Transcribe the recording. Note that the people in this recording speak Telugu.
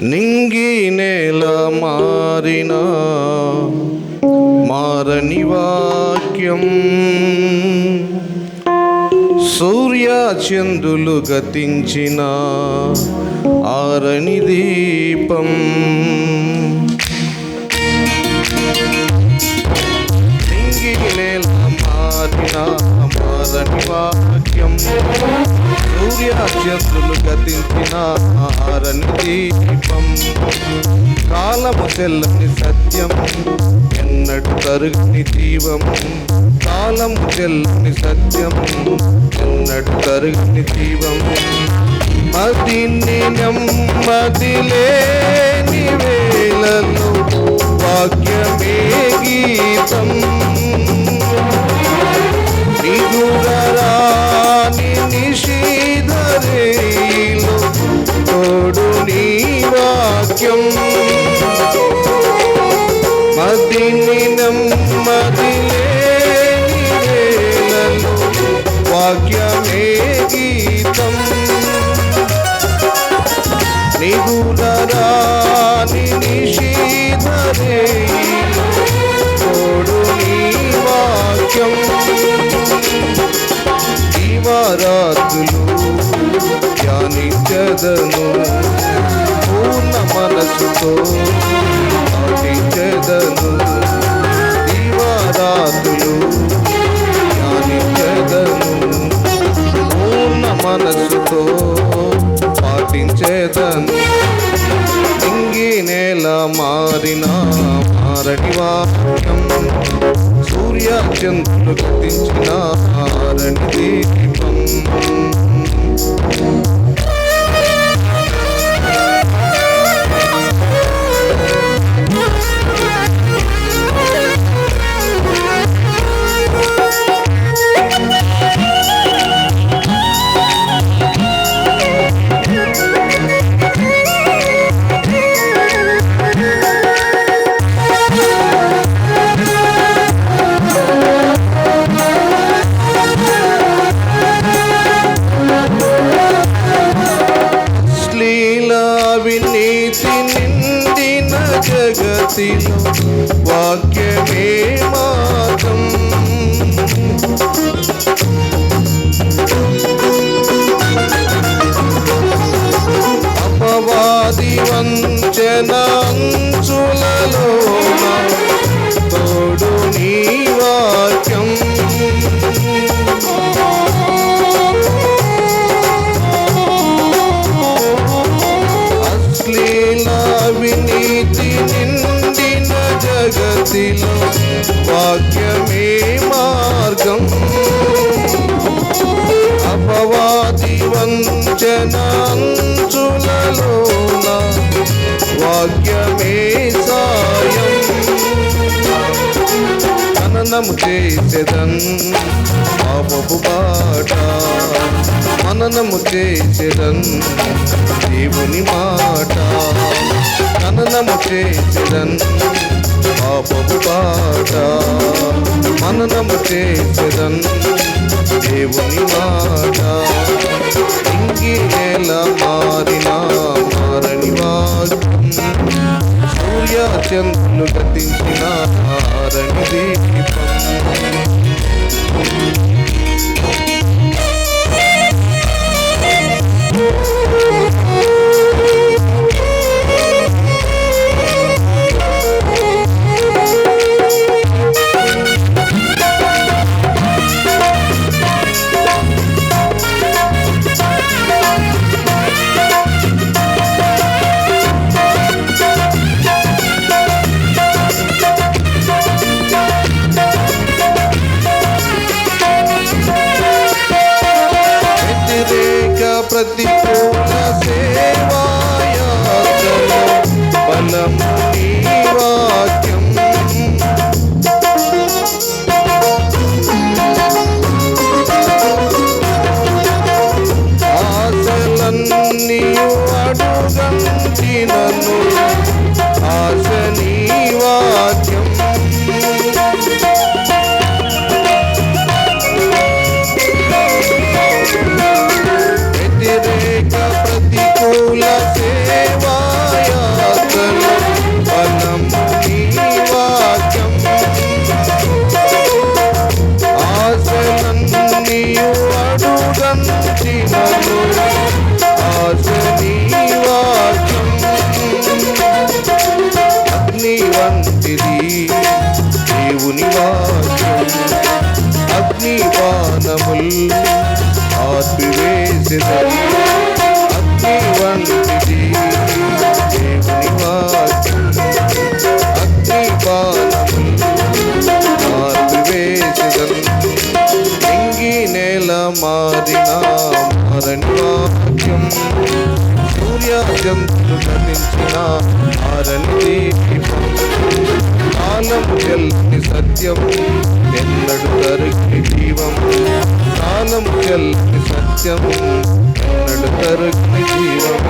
నింగి నేల మారిన మారని వాక్యం. సూర్య చంద్రులు గతించిన ఆరణి దీపం. నింగి నేల మారిన మారని వాక్యం. సూర్య గతించిన ఆరని దీపం. కాలము చెల్లని సత్యము ఎన్నడు తరుగని జీవం కాలము చెల్లని సత్యము ఎన్నడు తరుగని జీవం మదిని నెమ్మది లేని వాక్యం మదిని నమ్మది లేని వేళలో వాక్యమే గీతం ఇంగి నేల మారిన మారటి వాక్యం. సూర్య చంద్రులు గతించిన దీపం. ನಿಂದಿನ ಜಗತ್ತಿನು ವಾಕ್ಯವೇ ಮಾತಂ వాక్యమే మార్గం. అపవాది వంచనాంచులలోన వాక్యమే సాయం. మననము చేసేదన్ పాపపు బాట. మననము చేసేదన్ దేవుని మాట. మననము చేసేదన్ పాపపు పాట. మననము చేసేదన్ దేవుని మాట. ఇంగి నేల మారిన మారని వాక్యం సూర్య చంద్రులు వ్యతిరేక ప్రతికూల వందిది అగ్ని వందిది దేవుని వాక్యం అగ్ని బాణం మార్పు వేసిదన్ ఎంగి నేల మారిన మారని వాక్యం సూర్యచంద్రుడు ధరించిన మారని దీపం సత్యం ఎన్నడు తరుగి జీవం కాలము చెల్లని సత్యం ఎన్నడు తరుగి జీవం